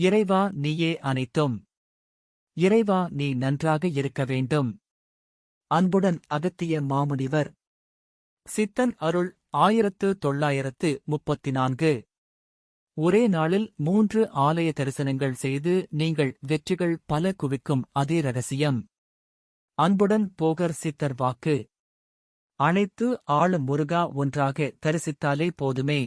இறைவா நீயே அனைத்தும். இறைவா நீ நன்றாக இருக்க வேண்டும். அன்புடன் அகத்திய மாமுனிவர். சித்தன் அருள் ஆயிரத்து தொள்ளாயிரத்து முப்பத்தி நான்கு ஒரே நாளில் மூன்று ஆலய தரிசனங்கள் செய்து நீங்கள் வெற்றிகள் பல குவிக்கும் அதே ரகசியம். அன்புடன் போகர் சித்தர் வாக்கு. அனைத்து ஆளும் முருகா ஒன்றாக தரிசித்தாலே போதுமே.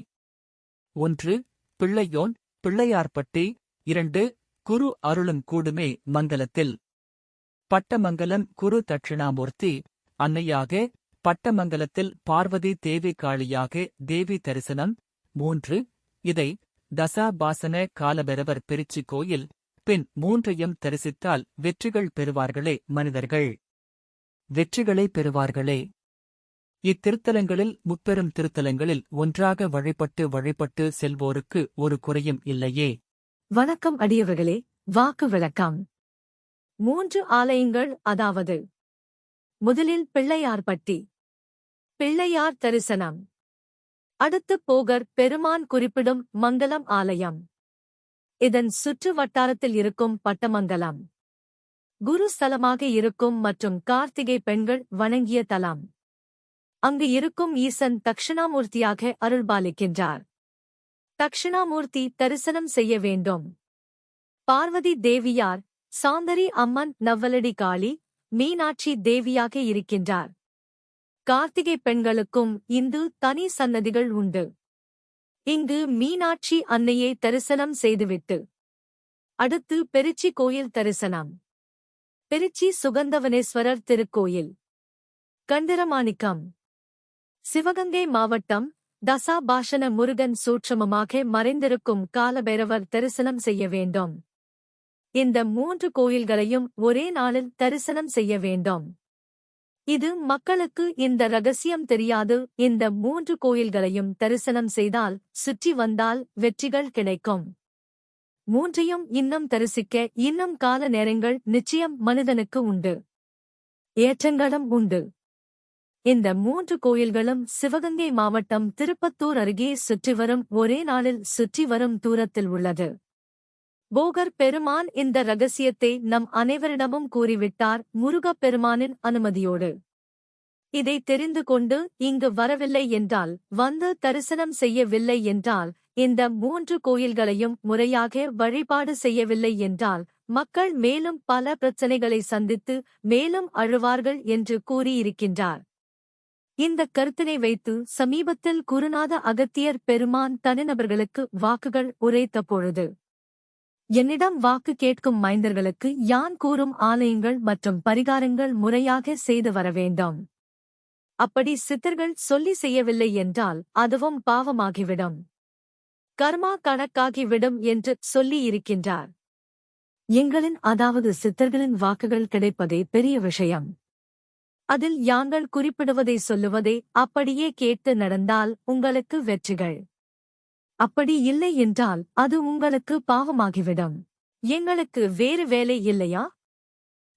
ஒன்று பிள்ளையோன் பிள்ளையார்பட்டி இரண்டு குரு அருளும் கூடுமே மங்கலத்தில். பட்டமங்கலம் குரு தட்சிணாமூர்த்தி அன்னையாக பட்டமங்கலத்தில் பார்வதி தேவி காளியாக தேவி தரிசனம். மூன்று இதை தசாபாசன காலபெரவர் பிரிச்சி கோயில் பின் மூன்றையும் தரிசித்தால் வெற்றிகள் பெறுவார்களே மனிதர்கள். வெற்றிகளை பெறுவார்களே. இத்திருத்தலங்களில் முப்பெரும் திருத்தலங்களில் ஒன்றாக வழிபட்டு வழிபட்டு செல்வோருக்கு ஒரு குறையும் இல்லையே. வணக்கம் அடியவர்களே வாக்கு விளக்கம். மூன்று ஆலயங்கள் அதாவது முதலில் பிள்ளையார்பட்டி பிள்ளையார் தரிசனம். அடுத்து போகர் பெருமான் குறிப்பிடும் மங்கலம் ஆலயம். இதன் சுற்று வட்டாரத்தில் இருக்கும் பட்டமங்கலம். குரு ஸ்தலமாக இருக்கும் மற்றும் கார்த்திகை பெண்கள் வணங்கிய தலம். அங்கு இருக்கும் ஈசன் தக்ஷணாமூர்த்தியாக அருள்பாலிக்கின்றார். தக்ஷணாமூர்த்தி தரிசனம் செய்ய வேண்டும். பார்வதி தேவியார் சாந்தரி அம்மன் நவ்வலடி காளி மீனாட்சி தேவியாக இருக்கின்றார். கார்த்திகை பெண்களுக்கும் இந்து தனி சன்னதிகள் உண்டு. இங்கு மீனாட்சி அன்னையை தரிசனம் செய்துவிட்டு அடுத்து பெருச்சி கோயில் தரிசனம். பெருச்சி சுகந்தவனேஸ்வரர் திருக்கோயில். கந்திரமாணிக்கம். சிவகங்கை மாவட்டம் தசாபாஷன முருகன் சூட்சமமாக மறைந்திருக்கும் காலபைரவர் தரிசனம் செய்ய வேண்டும். இந்த மூன்று கோயில்களையும் ஒரே நாளில் தரிசனம் செய்ய வேண்டும். இது மக்களுக்கு இந்த ரகசியம் தெரியாது. இந்த மூன்று கோயில்களையும் தரிசனம் செய்தால் சுற்றி வந்தால் வெற்றிகள் கிடைக்கும். மூன்றையும் இன்னும் தரிசிக்க இன்னும் கால நேரங்கள் நிச்சயம் மனிதனுக்கு உண்டு. ஏற்றங்களும் உண்டு. இந்த மூன்று கோயில்களும் சிவகங்கை மாவட்டம் திருப்பத்தூர் அருகே சுற்றி வரும் ஒரே நாளில் சுற்றி வரும் தூரத்தில் உள்ளது. போகர் பெருமான் இந்த ரகசியத்தை நம் அனைவரிடமும் கூறிவிட்டார் முருகப் பெருமானின் அனுமதியோடு. இதை தெரிந்து கொண்டு இங்கு வரவில்லை என்றால் வந்து தரிசனம் செய்யவில்லை என்றால் இந்த மூன்று கோயில்களையும் முறையாக வழிபாடு செய்யவில்லை என்றால் மக்கள் மேலும் பல பிரச்சனைகளை சந்தித்து மேலும் அழுவார்கள் என்று கூறியிருக்கின்றார். இந்த கருத்தினை வைத்து சமீபத்தில் குருநாத அகத்தியர் பெருமான் தனிநபர்களுக்கு வாக்குகள் உரைத்த பொழுது என்னிடம் வாக்கு கேட்கும் மைந்தர்களுக்கு யான் கூறும் ஆலயங்கள் மற்றும் பரிகாரங்கள் முறையாக செய்து வர வேண்டும்? அப்படி சித்தர்கள் சொல்லி செய்யவில்லை என்றால் அதுவும் பாவமாகிவிடும். கர்மா கணக்காகிவிடும் என்று சொல்லி இருக்கின்றார். எங்களின் அதாவது சித்தர்களின் வாக்குகள் கிடைப்பதே பெரிய விஷயம். அதில் யாங்கள் குறிப்பிடுவதை சொல்லுவதை அப்படியே கேட்டு நடந்தால் உங்களுக்கு வெற்றிகள். அப்படி இல்லை என்றால் அது உங்களுக்கு பாவமாகிவிடும். எங்களுக்கு வேறு வேலை இல்லையா?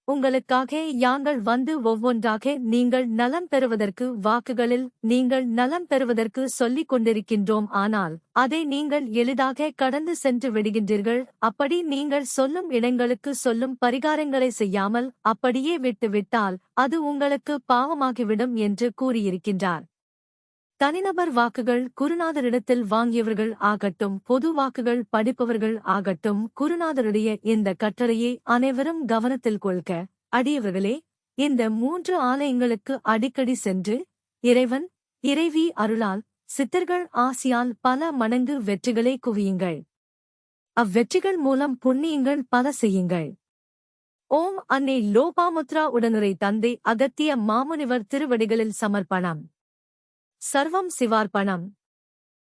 உங்களுக்காக யாங்கள் வந்து ஒவ்வொன்றாக நீங்கள் நலம் பெறுவதற்கு வாக்குகளில் நீங்கள் நலம் பெறுவதற்கு சொல்லிக் கொண்டிருக்கின்றோம். ஆனால் அதை நீங்கள் எளிதாக கடந்து சென்று விடுகின்றீர்கள். அப்படி நீங்கள் சொல்லும் இடங்களுக்கு சொல்லும் பரிகாரங்களை செய்யாமல் அப்படியே விட்டுவிட்டால் அது உங்களுக்கு பாவமாகிவிடும் என்று கூறியிருக்கின்றார். தனிநபர் வாக்குகள் குருநாதரிடத்தில் வாங்கியவர்கள் ஆகட்டும் பொது வாக்குகள் படிப்பவர்கள் ஆகட்டும் குருநாதருடைய இந்த கட்டளையை அனைவரும் கவனத்தில் கொள்க. அடியவர்களே இந்த மூன்று ஆலயங்களுக்கு அடிக்கடி சென்று இறைவன் இறைவி அருளால் சித்தர்கள் ஆசியால் பல மடங்கு வெற்றிகளை குவியுங்கள். அவ்வெற்றிகள் மூலம் புண்ணியங்கள் பல செய்யுங்கள். ஓம் அன்னை லோபாமுத்ரா உடனுரை தந்தை அகத்திய மாமுனிவர் திருவடிகளில் சமர்ப்பணம். சர்வம் சிவார்ப்பணம்.